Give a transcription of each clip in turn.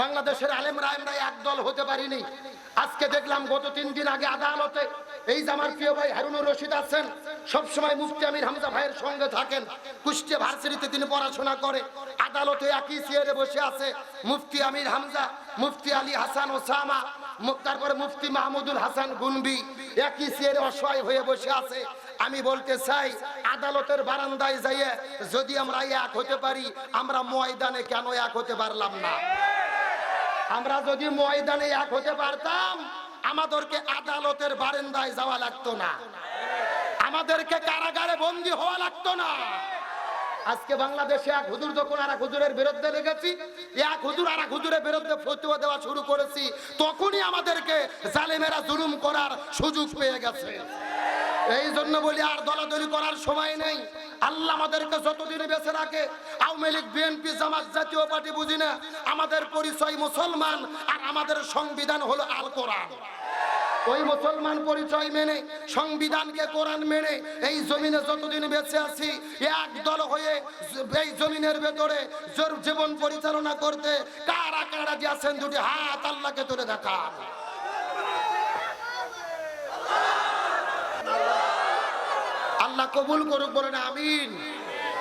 বাংলাদেশের আলেমরা আমরা একদল হতে পারিনি। আজকে দেখলাম গত তিন দিন আগে আদালতে এই যে আমার প্রিয় ভাই হারুনুর রশিদ আছেন, সবসময় মুফতি আমির হামজা ভাইয়ের সঙ্গে থাকেন। কুষ্টিয়া ভার্সিটিতে তিনি পড়াশোনা করে। আদালতে একই চেয়ারে বসে আছে মুফতি আমির হামজা, মুফতি আলী হাসান ওসামা তারপরে মুফতি মাহমুদুল হাসান গুনবি একই চেয়ারে অসহায় হয়ে বসে আছে। আমি বলতে চাই, আদালতের বারান্দায় যাইয়ে যদি আমরা এক হতে পারি, আমরা ময়দানে কেন এক হতে পারলাম না? আমরা যদি ময়দানে এক হতে পারতাম, আমাদেরকে আদালতের বারান্দায় যাওয়া লাগতো না। আমাদেরকে কারাগারে বন্দী হওয়া লাগতো না। আজকে বাংলাদেশে এক হুজুর যখন আর এক হুজুরের বিরুদ্ধে লেগেছি, এক হুজুর আর এক হুজুরের বিরুদ্ধে ফতুয়া দেওয়া শুরু করেছি, তখনই আমাদেরকে জালেমেরা জুলুম করার সুযোগ পেয়ে গেছে। এই জন্য বলি আর দলাদলি করার সময় নেই। আল্লাহ আমাদেরকে যতদিন বেঁচে রাখে, আওয়ামী লীগ, বিএনপি, জামাত জাতীয় পার্টি বুঝি না, আমাদের পরিচয় মুসলমান আর আমাদের সংবিধান হলো আল কোরআন। ওই মুসলমান পরিচয় মেনে, সংবিধানকে কোরআন মেনে, এই জমিনে যতদিন বেঁচে আছি, এক দল হয়ে এই জমিনের ভেতরে জীবন পরিচালনা করতে কারা কারা যে আছেন দুটি হাত আল্লাহকে তুলে দেখান আল্লাহ কবুল করুক বলেন আমিন।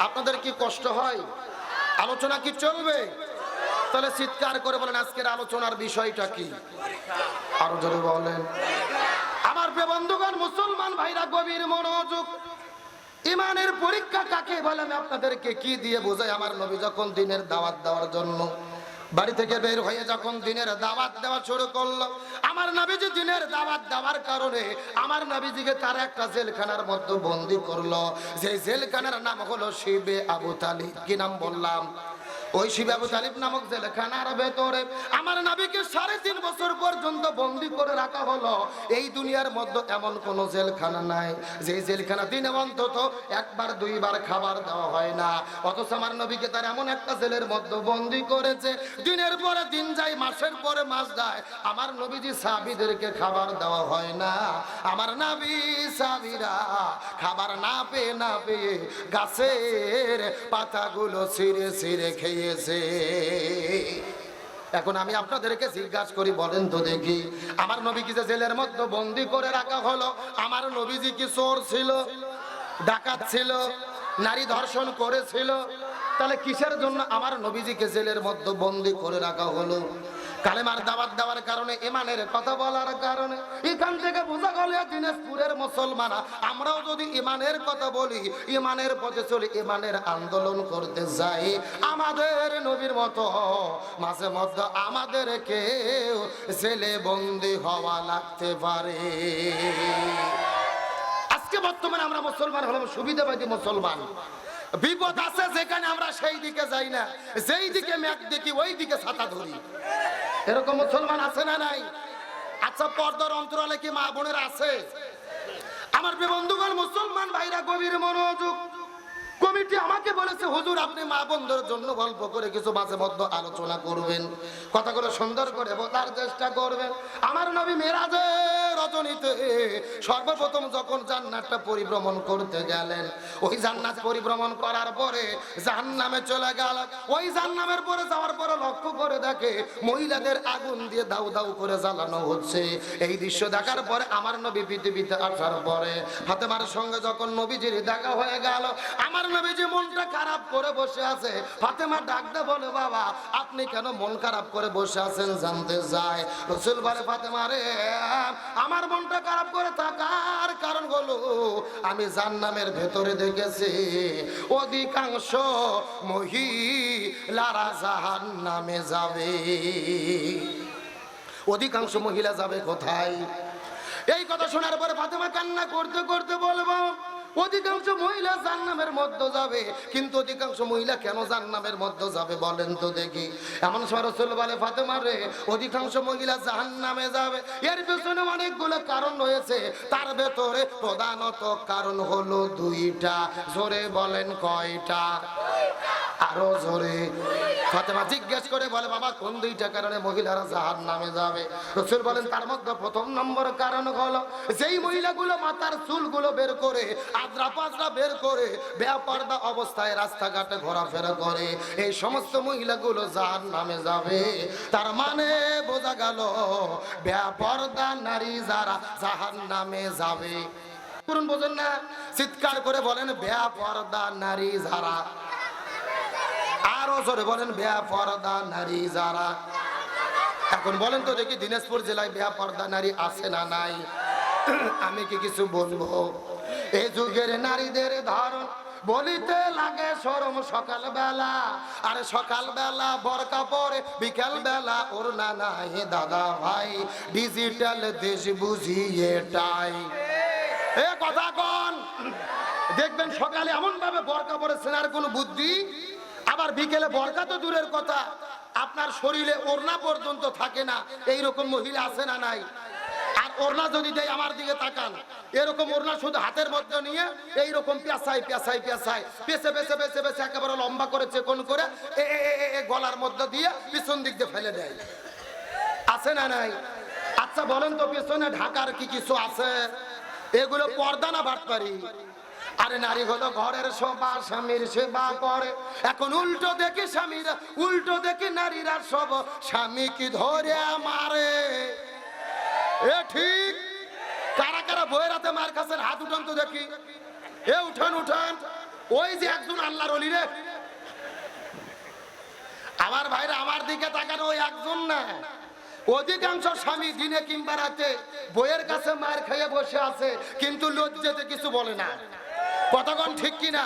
আপনাদের কি কষ্ট হয়? আলোচনা কি চলবে? তাহলে চিৎকার করে বলেন, আজকের আলোচনার বিষয়টা কি? আরও জোরে বলেন। আমার বন্ধুগণ, মুসলমান ভাইরা, গভীর মনোযোগ। ইমানের পরীক্ষা কাকে বলে? আমি আপনাদেরকে কি দিয়ে বোঝাই? আমার নবী যখন দিনের দাওয়াত দেওয়ার জন্য বাড়ি থেকে বের হয়ে যখন দিনের দাওয়াত দেওয়া শুরু করল, আমার নবীজি দিনের দাওয়াত দেওয়ার কারণে আমার নাবিজিকে তার একটা জেলখানার মধ্যে বন্দি করল। যে জেলখানার নাম হলো শিবে আবু তালিব। কি নাম বললাম? আমার নবীকে সাড়ে তিন বছর পর্যন্ত করে রাখা কোন জেলখানা নাই। যে জেলখানা দিনে অন্তত একবার, দুইবার খাবার দেওয়া হয় না। নবীকে তার এমন একটা জেলের মধ্যে বন্দি করেছে। দিনের পরে দিন যায়, মাসের পরে মাস যায়। আমার নবীজি সাবিদেরকে খাবার দেওয়া হয় না। আমার নবী সাবিরা খাবার না পেয়ে না পেয়ে গাছের পাতাগুলো ছিঁড়ে ছিঁড়ে খেয়েছে এখন আমি আপনাদেরকে জিজ্ঞাসা করি, বলেন তো দেখি। আমার নবী কি জেলের মধ্যে বন্দি করে রাখা হলো, আমার নবীজি কি চোর ছিল, ডাকাত ছিল, নারী ধর্ষণ করেছিল? তাহলে কিসের জন্য আমার নবীজিকে জেলের মধ্যে বন্দি করে রাখা হলো? কালেমার দাওয়াত দেওয়ার কারণে, ইমানের কথা বলার কারণে। এখান থেকে বোঝা গেল দিনাজপুরের মুসলমান আমরাও যদি ইমানের কথা বলি, ইমানের পথে চলি ইমানের আন্দোলন করতে যাই। আমাদের নবীর মতো, মাঝে মধ্যে আমাদেরকে ছেলে বন্দি হওয়া লাগতে পারে। আজকে বর্তমানে আমরা মুসলমান হলাম, সুবিধাবাদী মুসলমান। বিপদ আছে যেখানে আমরা সেই দিকে যাই না। যেই দিকে ম্যাক দেখি ওই দিকে ছাতা ধরি। এরকম মুসলমান আছে না নাই? আচ্ছা পর্দার অন্তরালে কি মা বোনের আছে? আমার বিবন্ধুগণ বন্ধুগণ, মুসলমান ভাইরা, গভীর মনোযোগ। কমিটি আমাকে বলেছে, হুজুর, আপনি মা বন্ধুর জন্য গল্প করে কিছু মাঝে মধ্যে আলোচনা করবেন। কথাগুলো সুন্দর করে বলার চেষ্টা করবেন। আমার নবী মেরাজে সর্বপ্রথম যখন জান্নাতটা পরিভ্রমণ করতে গেলেন, ওই জান্নাত পরিভ্রমণ করার পরে জাহান্নামে চলে গেল। ওই জাহান্নামের পরে যাওয়ার পরে লক্ষ্য করে দেখে মহিলাদের আগুন দিয়ে দাউ দাউ করে জ্বালানো হচ্ছে। এই দৃশ্য দেখার পরে আমার নবী পৃথিবীতে আসার পরে ফাতেমার সঙ্গে যখন নবীজির দেখা হয়ে গেল, আমার নবীজি মনটা খারাপ করে বসে আছে। ফাতেমা ডাকতে বলে, বাবা, আপনি কেন মন খারাপ করে বসে আছেন জানতে যায় রসুল বলে, ফাতেমা রে আমার মনটা খারাপ করে থাকার কারণ হলো, আমি জান্নামের ভেতরে দেখেছি, অধিকাংশ মহিলারা জাহান নামে যাবে। অধিকাংশ মহিলা যাবে কোথায়? এই কথা শোনার পরে ফাতেমা কান্না করতে করতে বলব অধিকাংশ মহিলা জান্নামের মধ্যে যাবে। কিন্তু অধিকাংশ মহিলা কেন জান্নামের মধ্যে যাবে বলেন তো দেখি। এমন সময় রসুল বলে, ফাতেমা রে, অধিকাংশ মহিলা জাহান্নামে যাবে। এর পেছনে অনেকগুলো কারণ রয়েছে। তার ভেতরে প্রধানত কারণ হলো দুইটা। জোরে বলেন কয়টা? আরও জোরে। ফাতেমা জিজ্ঞেস করে বলে, বাবা, কোন দুইটা কারণে মহিলারা জাহার নামে যাবে? রসুল বলেন, তার মধ্যে প্রথম নম্বর কারণ হলো, যেই মহিলাগুলো মাথার চুলগুলো বের করে আদ্রা পাজরা বের করে বেপর্দা অবস্থায় রাস্তাঘাটে ঘোরাফেরা করে। এই সমস্ত মহিলাগুলো জাহার নামে যাবে। তার মানে বোঝা গেল বেপর্দা নারী যারা জাহার নামে যাবে। করুন বোঝেন না, চিৎকার করে বলেন বেপর্দা নারী যারা। আরও জোরে বলেন বেয়া নারী যারা। এখন বলেন তো দেখি দিনাজপুর জেলায় বেয়া নারী আছে না নাই? আমি কি কিছু বলব? এই যুগের নারীদের ধারণ বলিতে লাগে সরম সকাল বেলা আর সকাল বেলা বরকা পরে বিকাল বেলা ওর নাই দাদা ভাই। ডিজিটাল দেশ বুঝি এটাই এ কথা কন। দেখবেন সকালে এমন ভাবে বরকা পড়েছেন আর কোনো বুদ্ধি? আবার বিকেলে বরকা তো দূরের কথা। আপনার শরীরে ওড়না পর্যন্ত থাকে না। এই রকম মহিলা আছে না নাই? আর ওড়না যদি দেয় আমার দিকে তাকান। এরকম ওড়না শুধু হাতের মধ্যে নিয়ে এই রকম পেঁচাই পেঁচাই পেঁচাই। পেছে পেছে পেছে পেছে একেবারে লম্বা করে চেকন করে গলার মধ্যে দিয়ে পিছন দিক দিয়ে ফেলে দেয়। আছে না নাই? আচ্ছা বলেন তো পেছনে ঢাকার কি কিছু আছে? এগুলো পর্দা না বাট পারি আরে নারী হলো ঘরের শোভা, স্বামীর সেবা করে। এখন উল্টো দেখি স্বামীরা, উল্টো দেখি নারীরা সব, স্বামী কি ধরে মারে এ ঠিক বইয়ের হাতে মার কাছে হাত উঠান তো দেখি। এ উঠান উঠান। ওই যে একজন আল্লাহর অলি রে। আমার ভাইরা আমার দিকে তাকানো ওই একজন না। অধিকাংশ স্বামী দিনে কিংবা রাতে বইয়ের কাছে মার খেয়ে বসে আছে, কিন্তু লজ্জাতে কিছু বলে না। কতক্ষণ ঠিক কিনা?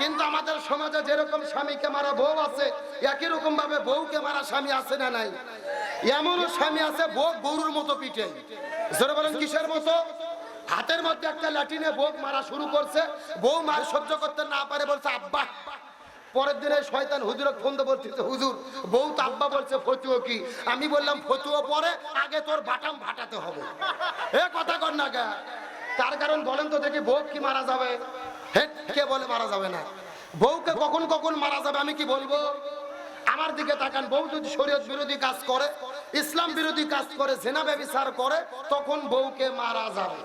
কিন্তু আমাদের সমাজে যেরকম স্বামীকে মারা বউ আছে, একই রকম ভাবে বউকে মারা স্বামী আছে না নাই? এমনও স্বামী আছে বউ গরুর মতো পিঠে। জোরে বলেন, কিসের মতো? হাতের মধ্যে একটা লাঠিনে বউ মারা শুরু করছে। বউ মার সহ্য করতে না পারে বলছে, আব্বা। পরের দিনে শয়তান হুজুরক ফোন দিয়ে বলতেছে হুজুর, বউ তো আব্বা বলছে ফতুও কি? আমি বললাম ফতুও পরে, আগে তোর বাটাম ফাটাতে হবে। এ কথা কর না গা তার কারণ বলেন তো দেখি, বউ কি মারা যাবে? হে, কে বলে মারা যাবে না? বউকে কখন কখন মারা যাবে আমি কি বলব? আমার দিকে তাকান, বউ যদি শরীয়ত বিরোধী কাজ করে, ইসলাম বিরোধী কাজ করে, জেনা ব্যবচার করে, তখন বউকে মারা যাবে।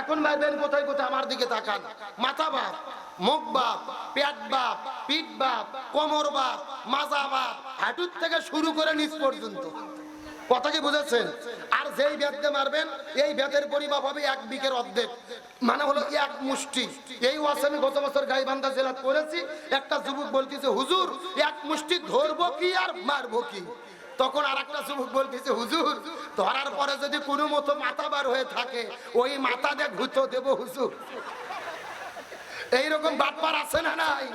এখন ভাইবেন কোথায় কোথায় আমার দিকে তাকান? মাথা বাপ, মুখ বাপ, পেট বাপ, পিঠ বাপ, কোমর বাপ, মাজা বাপ, হাঁটুর থেকে শুরু করে নিচ পর্যন্ত। কথা কি বুঝেছেন? আর যেই ব্যাধে মারবেন, এই ব্যাধের পরিমাপ হবে এক বিকের অর্ধেক। মানে হলো এক মুষ্টি। এই ওয়াজ আমি গত বছর গাইবান্ধা জেলা করেছি। একটা যুবক বলতেছে, হুজুর, এক মুষ্টি ধরবো কি আর মারবো কি? তখন আর একটা যুবক বলতেছে, হুজুর ধরার পরে যদি কোনো মতো মাথা বার হয়ে থাকে, ওই মাথা দিয়ে ঘুতো দেবো হুজুর। এইরকম বাটপার আছে না নাই?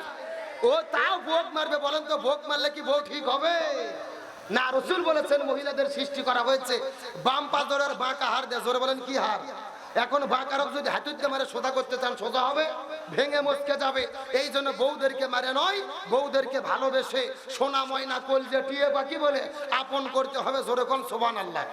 ও তাও ভোগ মারবে, বলেন তো ভোগ মারলে কি বউ ঠিক হবে? না, রসুল বলেছেন মহিলাদের সৃষ্টি করা হয়েছে, বাম পাজরের বাঁকা হার দিয়ে, জোরে বলেন কি হার এখন বাঁকারক যদি হাতুরকে মারে, সোজা করতে চান, সোজা হবে, ভেঙে মস্কে যাবে। এই জন্য বউদেরকে মারে নয়, বউদেরকে ভালোবেসে সোনা ময়না কলজে টিয়ে বাকি বলে আপন করতে হবে, জোরে কোন সোবান আল্লাহ